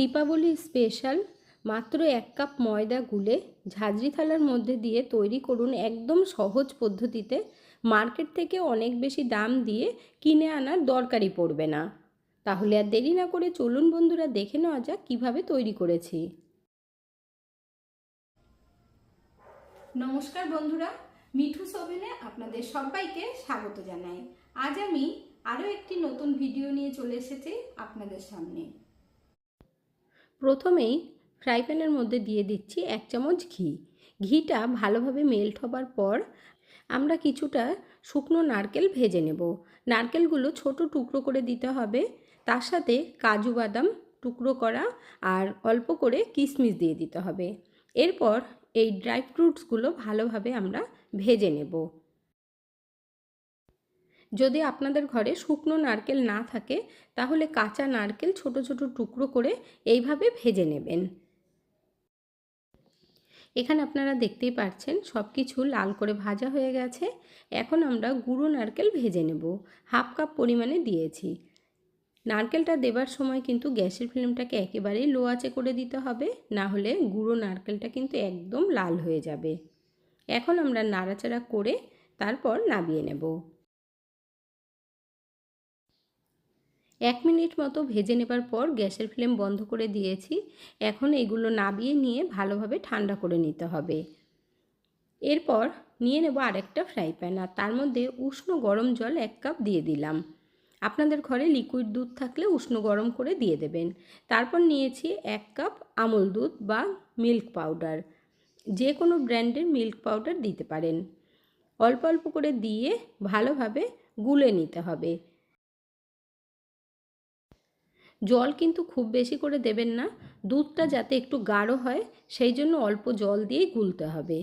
Deepavali special মাত্র এক cup ময়দা গুলে ঝাঁঝরি থালার মধ্যে দিয়ে তৈরি করুন একদম সহজ পদ্ধতিতে। মার্কেট থেকে অনেক বেশি দাম দিয়ে কিনে আনার দরকারই পড়বে না। তাহলে আর দেরি না করে চলুন বন্ধুরা দেখে নেওয়া যাক কীভাবে তৈরি করেছি। নমস্কার বন্ধুরা, মিঠু সোভেনে আপনাদের সবাইকে স্বাগত জানাই। আজ আমি আরও একটি নতুন ভিডিও নিয়ে চলে এসেছি আপনাদের সামনে। প্রথমেই ফ্রাই প্যানের মধ্যে দিয়ে দিচ্ছি এক চামচ ঘি। ঘিটা ভালোভাবে মেল্ট হবার পর আমরা কিছুটা শুকনো নারকেল ভেজে নেব। নারকেলগুলো ছোট টুকরো করে দিতে হবে। তার সাথে কাজু বাদাম টুকরো করা আর অল্প করে কিশমিশ দিয়ে দিতে হবে। এরপর এই ড্রাই ফ্রুটসগুলো ভালোভাবে আমরা ভেজে নেব। যদি আপনাদের ঘরে শুকনো নারকেল না থাকে, তাহলে কাঁচা নারকেল ছোট ছোট টুকরো করে এইভাবে ভেজে নেবেন। এখানে আপনারা দেখতেই পাচ্ছেন সব কিছু লাল করে ভাজা হয়ে গেছে। এখন আমরা গুঁড়ো নারকেল ভেজে নেব। হাফ কাপ পরিমাণে দিয়েছি। নারকেলটা দেবার সময় কিন্তু গ্যাসের ফ্লেমটাকে একেবারেই লো আঁচে করে দিতে হবে, না হলে গুঁড়ো নারকেলটা কিন্তু একদম লাল হয়ে যাবে। এখন আমরা নাড়াচাড়া করে তারপর নাবিয়ে নেব। এক মিনিট মতো ভেজে নেবার পর গ্যাসের ফ্লেম বন্ধ করে দিয়েছি। এখন এগুলো নাবিয়ে নিয়ে ভালোভাবে ঠান্ডা করে নিতে হবে। এরপর নিয়ে নেব আরেকটা ফ্রাই প্যান আর তার মধ্যে উষ্ণ গরম জল এক কাপ দিয়ে দিলাম। আপনাদের ঘরে লিকুইড দুধ থাকলে উষ্ণ গরম করে দিয়ে দেবেন। তারপর নিয়েছি এক কাপ আমল দুধ বা মিল্ক পাউডার। যে কোনো ব্র্যান্ডের মিল্ক পাউডার দিতে পারেন। অল্প অল্প করে দিয়ে ভালোভাবে গুলে নিতে হবে। জল কিন্তু খুব বেশি করে দেবেন না। দুধটা যাতে একটু গাঢ় হয়, সেই জন্য অল্প জল দিয়েই গুলতে হবে।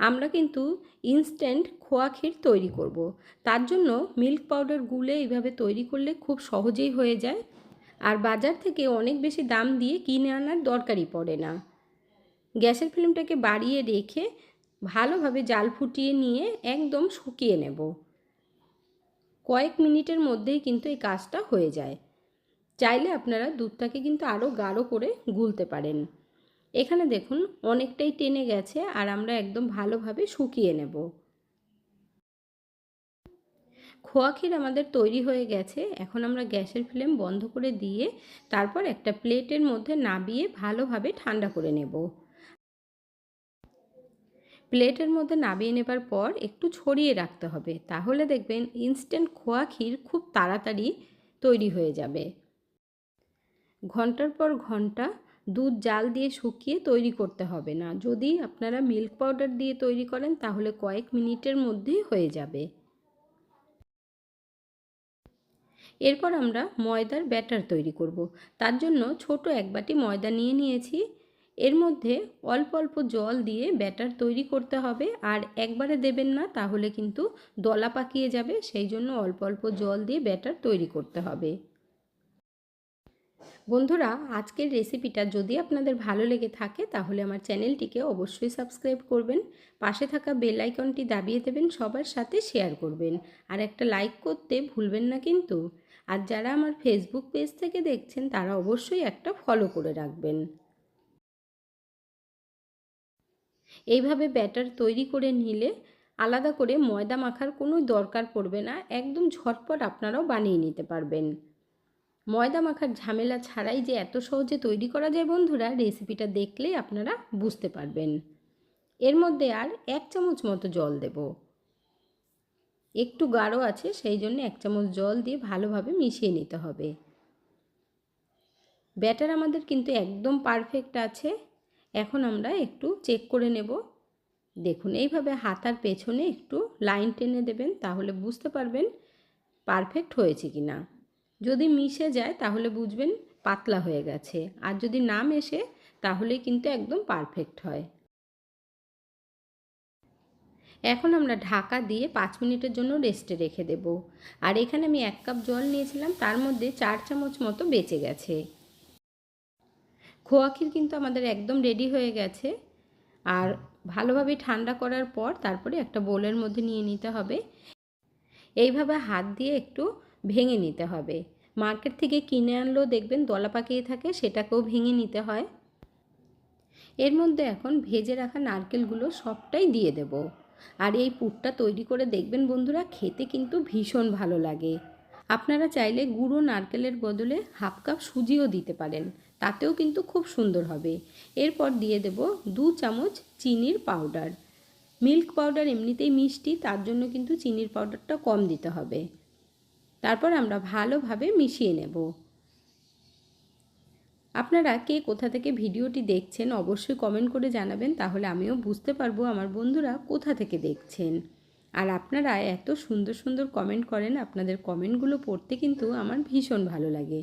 আমরা কিন্তু ইনস্ট্যান্ট খোয়া ক্ষীর তৈরি করব। তার জন্য মিল্ক পাউডার গুলে এইভাবে তৈরি করলে খুব সহজেই হয়ে যায়। আর বাজার থেকে অনেক বেশি দাম দিয়ে কিনে আনার দরকারই পড়ে না। গ্যাসের ফ্লেমটাকে বাড়িয়ে রেখে ভালোভাবে জাল ফুটিয়ে নিয়ে একদম শুকিয়ে নেব। কয়েক মিনিটের মধ্যেই কিন্তু এই কাজটা হয়ে যায়। চাইলে আপনারা দুধটাকে কিন্তু আরও গাঢ় করে গুলতে পারেন। এখানে দেখুন, অনেকটাই টেনে গেছে আর আমরা একদম ভালোভাবে শুকিয়ে নেব। খোয়া ক্ষীর আমাদের তৈরি হয়ে গেছে। এখন আমরা গ্যাসের ফ্লেম বন্ধ করে দিয়ে তারপর একটা প্লেটের মধ্যে নাবিয়ে ভালোভাবে ঠান্ডা করে নেব। প্লেটের মধ্যে নাবিয়ে নেবার পর একটু ছড়িয়ে রাখতে হবে। তাহলে দেখবেন ইনস্ট্যান্ট খোয়া ক্ষীর খুব তাড়াতাড়ি তৈরি হয়ে যাবে। ঘণ্টার পর ঘণ্টা দুধ জাল দিয়ে শুকিয়ে তৈরি করতে হবে না। যদি আপনারা মিল্ক পাউডার দিয়ে তৈরি করেন, তাহলে কয়েক মিনিটের মধ্যেই হয়ে যাবে। এরপর আমরা ময়দার ব্যাটার তৈরি করব। তার জন্য ছোট এক বাটি ময়দা নিয়ে নিয়েছি। এর মধ্যে অল্প অল্প জল দিয়ে ব্যাটার তৈরি করতে হবে। আর একবারে দেবেন না, তাহলে কিন্তু দলা পাকিয়ে যাবে। সেই জন্য অল্প অল্প জল দিয়ে ব্যাটার তৈরি করতে হবে। বন্ধুরা, আজকের রেসিপিটা যদি আপনাদের ভালো লেগে থাকে, তাহলে আমার চ্যানেলটিকে অবশ্যই সাবস্ক্রাইব করবেন। পাশে থাকা বেল আইকনটি দাবিয়ে দেবেন, সবার সাথে শেয়ার করবেন। আর একটা লাইক করতে ভুলবেন না কিন্তু। আর যারা আমার ফেসবুক পেজ থেকে দেখছেন, তারা অবশ্যই একটা ফলো করে রাখবেন। এইভাবে ব্যাটার তৈরি করে নিলে আলাদা করে ময়দা মাখার কোনো দরকার পড়বে না, একদম ঝটপট আপনারাও বানিয়ে নিতে পারবেন। ময়দা মাখার ঝামেলা ছাড়াই যে এত সহজে তৈরি করা যায় বন্ধুরা রেসিপিটা দেখলেই আপনারা বুঝতে পারবেন। এর মধ্যে আর এক চামচ মতো জল দেব। একটু গাঢ় আছে, সেই জন্য এক চামচ জল দিয়ে ভালোভাবে মিশিয়ে নিতে হবে। ব্যাটার আমাদের কিন্তু একদম পারফেক্ট আছে। এখন আমরা একটু চেক করে নেব। দেখুন, এইভাবে হাতার পেছনে একটু লাইন টেনে দেবেন, তাহলে বুঝতে পারবেন পারফেক্ট হয়েছে কি না যদি মিশে যায়, তাহলে বুঝবেন পাতলা হয়ে গেছে। আর যদি না মেশে, তাহলে কিন্তু একদম পারফেক্ট হয়। এখন আমরা ঢাকা দিয়ে পাঁচ মিনিটের জন্য রেস্টে রেখে দেব। আর এখানে আমি এক কাপ জল নিয়েছিলাম, তার মধ্যে চার চামচ মতো বেঁচে গেছে। খোয়া ক্ষীর কিন্তু আমাদের একদম রেডি হয়ে গেছে। আর ভালোভাবে ঠান্ডা করার পর তারপরে একটা বোলের মধ্যে নিয়ে নিতে হবে। এইভাবে হাত দিয়ে একটু ভেঙে নিতে হবে। মার্কেট থেকে কিনে আনলেও দেখবেন দলা পাকিয়ে থাকে, সেটাকেও ভেঙে নিতে হয়। এর মধ্যে এখন ভেজে রাখা নারকেলগুলো সবটাই দিয়ে দেব। আর এই পুরটা তৈরি করে দেখবেন বন্ধুরা, খেতে কিন্তু ভীষণ ভালো লাগে। আপনারা চাইলে গুঁড়ো নারকেলের বদলে হাফ কাপ সুজিও দিতে পারেন। তাতেও কিন্তু খুব সুন্দর হবে। এরপর দিয়ে দেব দু চামচ চিনির পাউডার। মিল্ক পাউডার এমনিতেই মিষ্টি, তার জন্য কিন্তু চিনির পাউডারটা কম দিতে হবে। তারপর আমরা ভালোভাবে মিশিয়ে নেব। আপনারা কে কোথা থেকে ভিডিওটি দেখছেন অবশ্যই কমেন্ট করে জানাবেন, তাহলে আমিও বুঝতে পারব আমার বন্ধুরা কোথা থেকে দেখছেন। আর আপনারা এত সুন্দর সুন্দর কমেন্ট করেন, আপনাদের কমেন্টগুলো পড়তে কিন্তু আমার ভীষণ ভালো লাগে।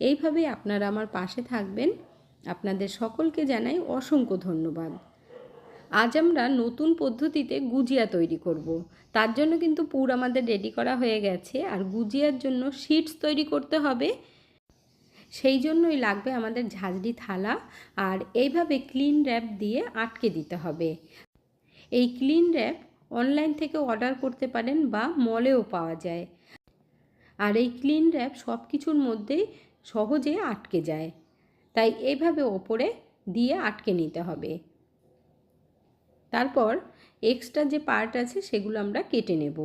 এইভাবেই আপনারা আমার পাশে থাকবেন। আপনাদের সকলকে জানাই অসংখ্য ধন্যবাদ। আজ আমরা নতুন পদ্ধতিতে গুজিয়া তৈরি করব। তার জন্য কিন্তু পুর আমাদের রেডি করা হয়ে গেছে। আর গুজিয়ার জন্য শিটস তৈরি করতে হবে। সেই জন্যই লাগবে আমাদের ঝাঁঝরি থালা। আর এইভাবে ক্লিন র্যাপ দিয়ে আটকে দিতে হবে। এই ক্লিন র্যাপ অনলাইন থেকে অর্ডার করতে পারেন বা মলেও পাওয়া যায়। আর এই ক্লিন র্যাপ সব কিছুর মধ্যেই সহজে আটকে যায়। তাই এইভাবে ওপরে দিয়ে আটকে নিতে হবে। তারপর এক্সট্রা যে পার্ট আছে সেগুলো আমরা কেটে নেব।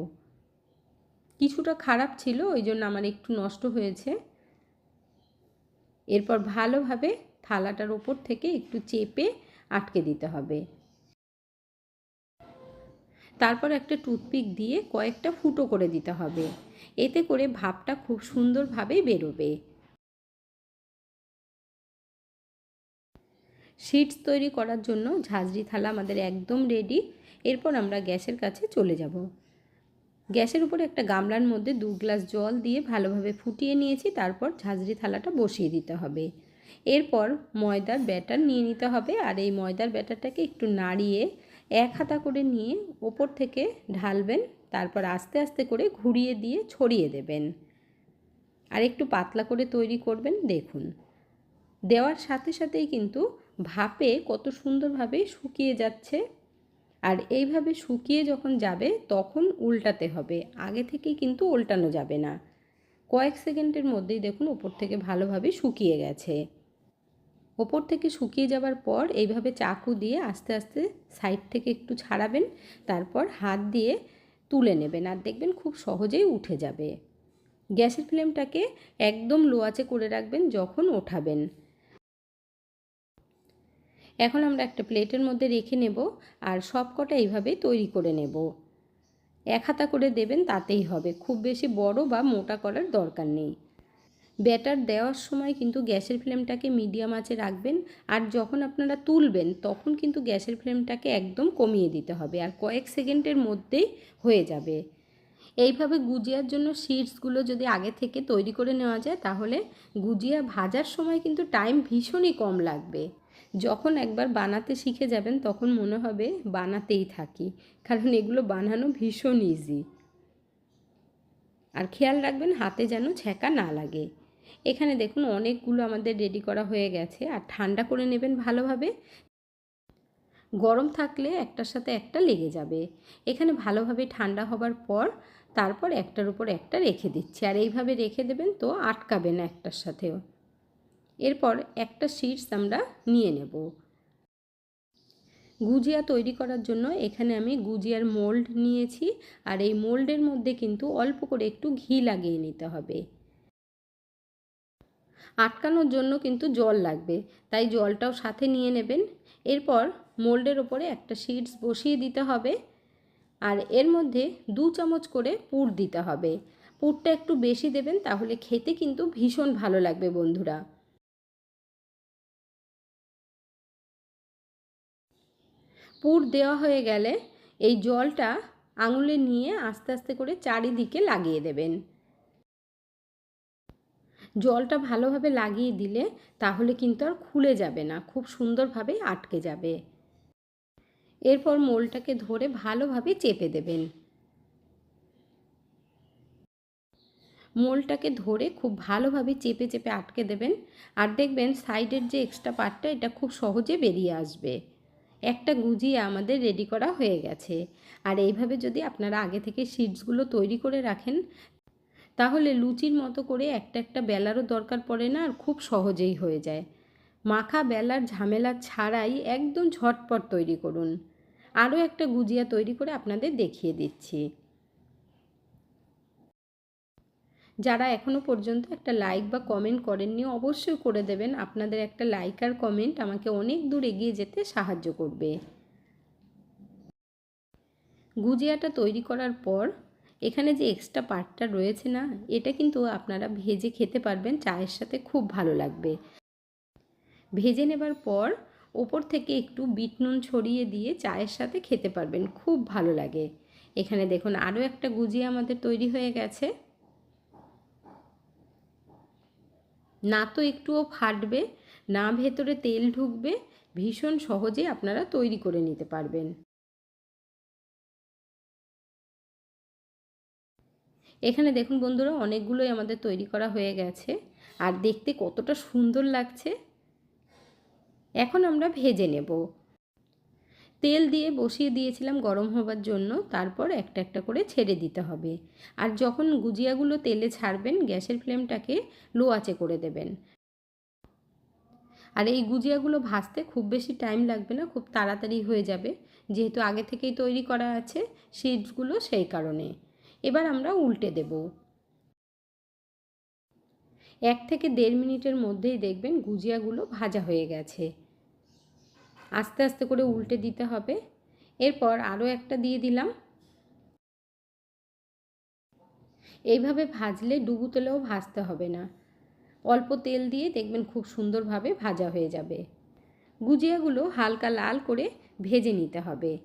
কিছুটা খারাপ ছিল ওই জন্য আমার একটু নষ্ট হয়েছে। এরপর ভালোভাবে থালাটার ওপর থেকে একটু চেপে আটকে দিতে হবে। তারপর একটা টুথপিক দিয়ে কয়েকটা ফুটো করে দিতে হবে। এতে করে ভাবটা খুব সুন্দরভাবে বেরোবে। শিটস তৈরি করার জন্য ঝাঁঝরি থালা আমাদের একদম রেডি এরপর আমরা গ্যাসের কাছে চলে যাব। গ্যাসের উপরে একটা গামলার মধ্যে দু গ্লাস জল দিয়ে ভালোভাবে ফুটিয়ে নিয়েছি, তারপর ঝাঁঝরি থালাটা বসিয়ে দিতে হবে। এরপর ময়দার ব্যাটার নিয়ে নিতে হবে, আর এই ময়দার ব্যাটারটাকে একটু নাড়িয়ে এক হাতা করে নিয়ে ওপর থেকে ঢালবেন, তারপর আস্তে আস্তে করে ঘুরিয়ে দিয়ে ছড়িয়ে দেবেন। আর একটু পাতলা করে তৈরি করবেন, দেখুন। দেওয়ার সাথে সাথেই কিন্তু ভাপে কত সুন্দরভাবে শুকিয়ে যাচ্ছে। আর এইভাবে শুকিয়ে যখন যাবে, তখন উল্টাতে হবে। আগে থেকেই কিন্তু উল্টানো যাবে না। কয়েক সেকেন্ডের মধ্যেই দেখুন ওপর থেকে ভালোভাবে শুকিয়ে গেছে। ওপর থেকে শুকিয়ে যাবার পর এইভাবে চাকু দিয়ে আস্তে আস্তে সাইড থেকে একটু ছাড়াবেন, তারপর হাত দিয়ে তুলে নেবেন আর দেখবেন খুব সহজেই উঠে যাবে। গ্যাসের ফ্লেমটাকে একদম লো আঁচে করে রাখবেন যখন ওঠাবেন। এখন আমরা একটা প্লেটের মধ্যে রেখে নেব আর সব কটা এইভাবে তৈরি করে নেব। এক হাতা করে দেবেন তাতেই হবে। খুব বেশি বড় বা মোটা করার দরকার নেই। ব্যাটার দেওয়ার সময় কিন্তু গ্যাসের ফ্লেমটাকে মিডিয়াম আঁচে রাখবেন আর যখন আপনারা তুলবেন তখন কিন্তু গ্যাসের ফ্লেমটাকে একদম কমিয়ে দিতে হবে আর কয়েক সেকেন্ডের মধ্যেই হয়ে যাবে। এইভাবে গুজিয়ার জন্য সিডসগুলো যদি আগে থেকে তৈরি করে নেওয়া যায় তাহলে গুজিয়া ভাজার সময় কিন্তু টাইম ভীষণই কম লাগবে। যখন একবার বানাতে শিখে যাবেন, তখন মনে হবে বানাতেই থাকি। কারণ এগুলো বানানো ভীষণ ইজি আর খেয়াল রাখবেন, হাতে যেন ছ্যাঁকা না লাগে। এখানে দেখুন, অনেকগুলো আমাদের রেডি করা হয়ে গেছে। আর ঠান্ডা করে নেবেন ভালোভাবে। গরম থাকলে একটার সাথে একটা লেগে যাবে। এখানে ভালোভাবে ঠান্ডা হবার পর, তারপর একটার উপর একটা রেখে দিচ্ছি। আর এইভাবে রেখে দেবেন তো আটকাবে না একটার সাথেও। এরপর একটা শিটস আমরা নিয়ে নেব। গুজিয়া তৈরি করার জন্য এখানে আমি গুজিয়ার মোল্ড নিয়েছি আর এই মোল্ডের মধ্যে কিন্তু অল্প করে একটু ঘি লাগিয়ে নিতে হবে। আটকানোর জন্য কিন্তু জল লাগবে, তাই জলটাও সাথে নিয়ে নেবেন। এরপর মোল্ডের ওপরে একটা শিটস বসিয়ে দিতে হবে আর এর মধ্যে দু চামচ করে পুর দিতে হবে। পুরটা একটু বেশি দেবেন, তাহলে খেতে কিন্তু ভীষণ ভালো লাগবে বন্ধুরা। পুর দেওয়া হয়ে গেলে এই জলটা আঙুলে নিয়ে আস্তে আস্তে করে চারিদিকে লাগিয়ে দেবেন। জলটা ভালোভাবে লাগিয়ে দিলে তাহলে কিন্তু আর খুলে যাবে না, খুব সুন্দরভাবে আটকে যাবে। এরপর মোলটাকে ধরে ভালোভাবে চেপে দেবেন। মোলটাকে ধরে খুব ভালোভাবে চেপে চেপে আটকে দেবেন। আর দেখবেন সাইডের যে এক্সট্রা পার্টটা এটা খুব সহজে বেরিয়ে আসবে। একটা গুজিয়া আমাদের রেডি করা হয়ে গেছে। আর এইভাবে যদি আপনারা আগে থেকে সিডসগুলো তৈরি করে রাখেন, তাহলে লুচির মতো করে একটা একটা বেলারও দরকার পড়ে না আর খুব সহজেই হয়ে যায়। মাখা বেলার ঝামেলা ছাড়াই একদম ঝটপট তৈরি করুন। আরও একটা গুজিয়া তৈরি করে আপনাদের দেখিয়ে দিচ্ছি। যারা এখনও পর্যন্ত একটা লাইক বা কমেন্ট করেননি, অবশ্যই করে দেবেন। আপনাদের একটা লাইক আর কমেন্ট আমাকে অনেক দূর এগিয়ে যেতে সাহায্য করবে। গুজিয়াটা তৈরি করার পর, এখানে যে এক্সট্রা পার্টটা রয়েছে না, এটা কিন্তু আপনারা ভেজে খেতে পারবেন, চায়ের সাথে খুব ভালো লাগবে। ভেজে নেবার পর, ওপর থেকে একটু বিট নুন ছড়িয়ে দিয়ে চায়ের সাথে খেতে পারবেন, খুব ভালো লাগে। এখানে দেখুন আরও একটা গুজিয়া আমাদের তৈরি হয়ে গেছে। না তো একটুও ফাটবে, না ভেতরে তেল ঢুকবে, ভীষণ সহজে আপনারা তৈরি করে নিতে পারবেন। এখানে দেখুন বন্ধুরা, অনেকগুলোই আমাদের তৈরি করা হয়ে গেছে। আর দেখতে কতটা সুন্দর লাগছে। এখন আমরা ভেজে নেব। তেল দিয়ে বসিয়ে দিয়েছিলাম গরম হবার জন্য, তারপর একটা একটা করে ছেড়ে দিতে হবে। আর যখন গুজিয়াগুলো তেলে ছাড়বেন, গ্যাসের ফ্লেমটাকে লো আঁচে করে দেবেন। আর এই গুজিয়াগুলো ভাজতে খুব বেশি টাইম লাগবে না, খুব তাড়াতাড়ি হয়ে যাবে। যেহেতু আগে থেকেই তৈরি করা আছে সিডসগুলো সেই কারণে। এবার আমরা উল্টে দেব। এক থেকে দেড় মিনিটের মধ্যেই দেখবেন গুজিয়াগুলো ভাজা হয়ে গেছে। আস্তে আস্তে করে উল্টে দিতে হবে। এরপর আরও একটা দিয়ে দিলাম। এইভাবে ভাজলে ডুবু তেলেও ভাজতে হবে না। অল্প তেল দিয়ে দেখবেন খুব সুন্দরভাবে ভাজা হয়ে যাবে। গুজিয়াগুলো হালকা লাল করে ভেজে নিতে হবে।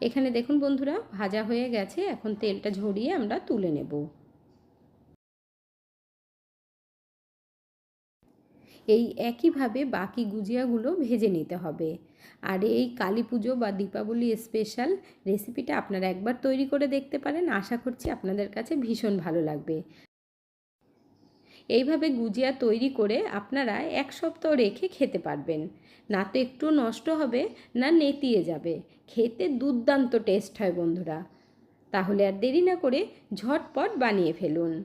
এখানে দেখুন বন্ধুরা, ভাজা হয়ে গেছে। এখন তেলটা ঝরিয়ে আমরা তুলে নেব। এই একইভাবে বাকি গুজিয়াগুলো ভেজে নিতে হবে। আর এই কালী পুজো বা দীপাবলি স্পেশাল রেসিপিটা আপনারা একবার তৈরি করে দেখতে পারেন। আশা করছি আপনাদের কাছে ভীষণ ভালো লাগবে। এইভাবে গুজিয়া তৈরি করে আপনারা এক সপ্তাহ রেখে খেতে পারবেন। না তো একটু নষ্ট হবে, না নেতিয়ে যাবে। খেতে দুর্দান্ত টেস্ট হয় বন্ধুরা। তাহলে আর দেরি না করে ঝটপট বানিয়ে ফেলুন।